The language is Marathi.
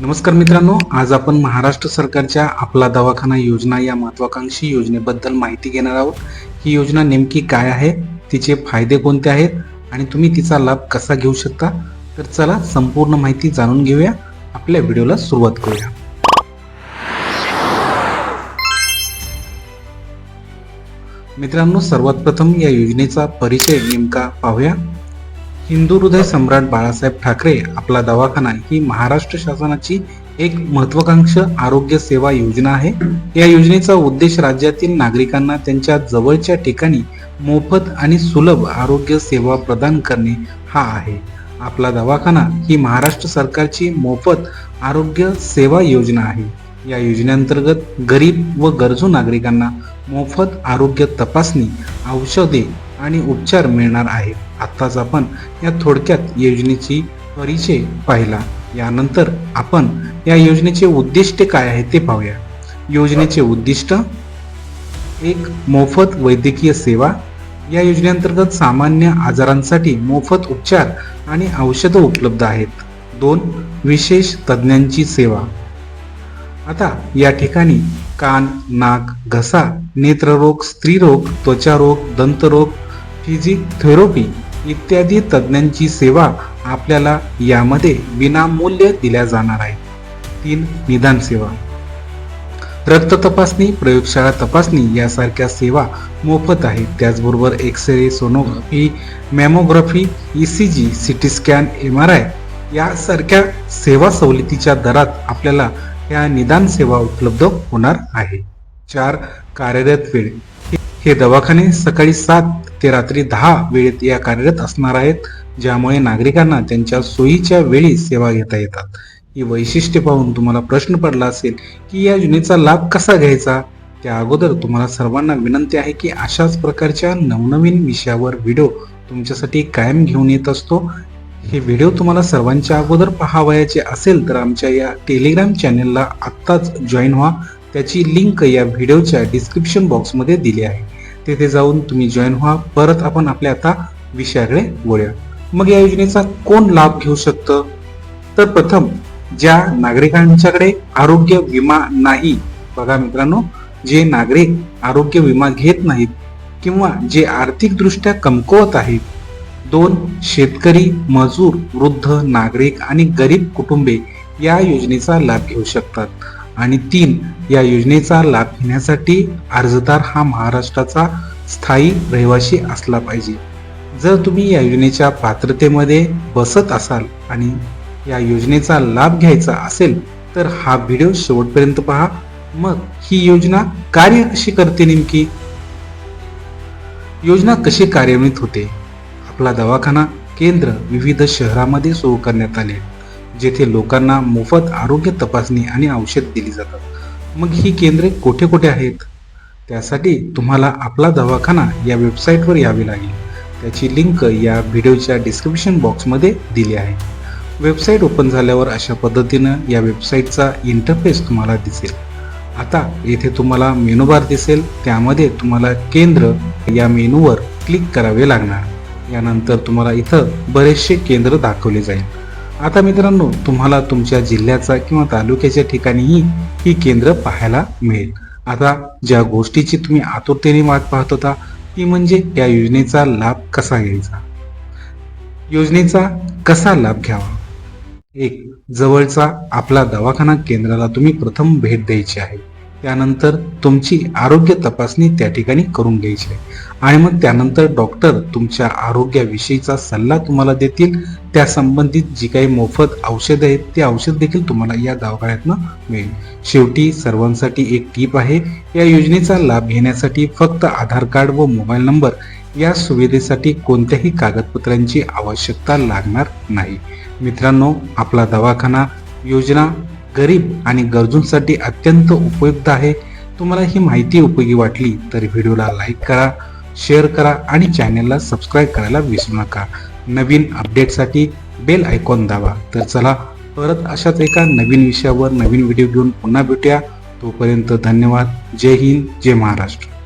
नमस्कार मित्रांनो आज आपण महाराष्ट्र सरकारच्या आपला दवाखाना योजना या महत्वाकांक्षी योजनेबद्दल माहिती घेणार आहोत. ही योजना नेमकी काय आहे तिचे फायदे कोणते आहेत आणि तुम्ही तिचा लाभ कसा घेऊ शकता? तर चला संपूर्ण माहिती जाणून घेऊया. आपल्या व्हिडिओला सुरुवात करूया. मित्रांनो सर्वात प्रथम या योजनेचा परिचय नेमका पाहूया. हिंदू हृदय सम्राट बाळासाहेब ठाकरे आपला दवाखाना ही महाराष्ट्र शासनाची एक महत्वाकांक्ष आरोग्य सेवा योजना आहे. या योजनेचा उद्देश राज्यातील नागरिकांना त्यांच्या जवळच्या ठिकाणी मोफत आणि सुलभ आरोग्य सेवा प्रदान करणे हा आहे. आपला दवाखाना ही महाराष्ट्र सरकारची मोफत आरोग्य सेवा योजना आहे. या योजनेअंतर्गत गरीब व गरजू नागरिकांना मोफत आरोग्य तपासणी औषधे आणि उपचार मिळणार आहे. आत्ताच आपण या थोडक्यात योजनेची परिचय पाहिला. यानंतर आपण या योजनेचे उद्दिष्ट काय आहे ते पाहूया. योजनेचे उद्दिष्ट एक मोफत वैद्यकीय सेवा. या योजनेअंतर्गत सामान्य आजारांसाठी मोफत उपचार आणि औषधं उपलब्ध आहेत. दोन विशेष तज्ज्ञांची सेवा. आता या ठिकाणी कान नाक घसा नेत्ररोग स्त्रीरोग त्वचारोग दंतरोग फिजिओथेरपी इत्यादी तज्ज्ञांची सेवा आपल्याला यामध्ये विनामूल्य दिल्या जाणार आहे तीन निदान सेवा. रक्त तपासणी प्रयोगशाळा तपासणी यासारख्या सेवा मोफत आहेत. त्याचबरोबर X ray sonography mammography E C G C T scan M R I यासारख्या सेवा सवलतीच्या दरात आपल्याला या निदान सेवा उपलब्ध होणार आहे. चार कार्यरत वेळ. हे दवाखाने सकाळी सात ते रात्री दहा वेळेत या कार्यरत असणार आहेत ज्यामुळे नागरिकांना त्यांच्या सोयीच्या वेळी सेवा घेता येतात. ही वैशिष्ट्ये पाहून तुम्हाला प्रश्न पडला असेल की या योजनेचा लाभ कसा घ्यायचा? त्या अगोदर तुम्हाला सर्वांना विनंती आहे की अशाच प्रकारच्या नवनवीन विषयावर व्हिडिओ तुमच्यासाठी कायम घेऊन येत असतो. हे व्हिडिओ तुम्हाला सर्वांच्या अगोदर पाहावयाचे असेल तर आमच्या या टेलिग्राम चॅनेलला आत्ताच जॉईन व्हा. त्याची लिंक या व्हिडिओच्या डिस्क्रिप्शन बॉक्समध्ये दिली आहे. तेथे जाऊन तुम्ही जॉईन व्हा. परत आपण आपल्या आता विषयाकडे वळूया. मग या योजनेचा कोण लाभ घेऊ शकतं? तर प्रथम ज्या नागरिकांच्याकडे आरोग्य विमा नाही बघा मित्रांनो जे नागरिक आरोग्य विमा घेत नाहीत किंवा जे आर्थिकदृष्ट्या कमकुवत आहेत दोन शेतकरी मजूर वृद्ध नागरिक आणि गरीब कुटुंबे या योजनेचा लाभ घेऊ शकतात. आणि तीन या योजनेचा लाभ घेण्यासाठी अर्जदार हा महाराष्ट्राचा स्थायी रहिवासी असला पाहिजे. जर तुम्ही या योजनेच्या पात्रतेमध्ये बसत असाल आणि या योजनेचा लाभ घ्यायचा असेल तर हा व्हिडिओ शेवटपर्यंत पहा. मग ही योजना कार्य कशी करते नेमकी? योजना कशी कार्यान्वित होते? आपला दवाखाना केंद्र विविध शहरामध्ये सुरू करण्यात आले. जेथे लोकांना मोफत आरोग्य तपासणी आणि औषध दिली जातात. मग ही केंद्रे कुठे कुठे आहेत? त्यासाठी तुम्हाला आपला दवाखाना या वेबसाईटवर यावे लागेल. त्याची लिंक या व्हिडिओच्या डिस्क्रिप्शन बॉक्समध्ये दिली आहे. वेबसाईट ओपन झाल्यावर अशा पद्धतीनं या वेबसाईटचा इंटरफेस तुम्हाला दिसेल. आता येथे तुम्हाला मेनू बार दिसेल. त्यामध्ये तुम्हाला केंद्र या मेनूवर क्लिक करावे लागणार. यानंतर तुम्हाला इथं बरेचसे केंद्र दाखवले जाईल. आता मित्रांनो तुम्हाला तुमच्या जिल्ह्याचा किंवा तालुक्याच्या ठिकाणीही ही केंद्र पाहायला मिळेल. आता ज्या गोष्टीची तुम्ही आतुरतेने वाट पाहत होता ती म्हणजे या योजनेचा लाभ कसा घ्यायचा? योजनेचा कसा लाभ घ्यावा? एक जवळचा आपला दवाखाना केंद्राला तुम्ही प्रथम भेट द्यायची आहे. त्यानंतर तुमची आरोग्य तपासणी त्या ठिकाणी करून घ्यायची आहे. आणि मग त्यानंतर डॉक्टर तुमच्या आरोग्याविषयीचा सल्ला तुम्हाला देतील. त्या संबंधित जी काही मोफत औषध आहेत ते औषध देखील तुम्हाला या दवाखान्यातनं मिळेल. शेवटी सर्वांसाठी एक टीप आहे या योजनेचा लाभ घेण्यासाठी फक्त आधार कार्ड व मोबाईल नंबर या सुविधेसाठी कोणत्याही कागदपत्रांची आवश्यकता लागणार नाही. मित्रांनो आपला दवाखाना योजना गरीब आणि गरजूंसाठी अत्यंत उपयुक्त आहे. तुम्हाला ही माहिती उपयोगी वाटली तर व्हिडिओला लाईक करा शेअर करा आणि चॅनेलला सबस्क्राईब करायला विसरू नका. नवीन अपडेटसाठी बेल आयकॉन दाबा. तर चला परत अशाच एका नवीन विषयावर नवीन व्हिडिओ घेऊन पुन्हा भेटूया. तोपर्यंत धन्यवाद. जय हिंद जय महाराष्ट्र.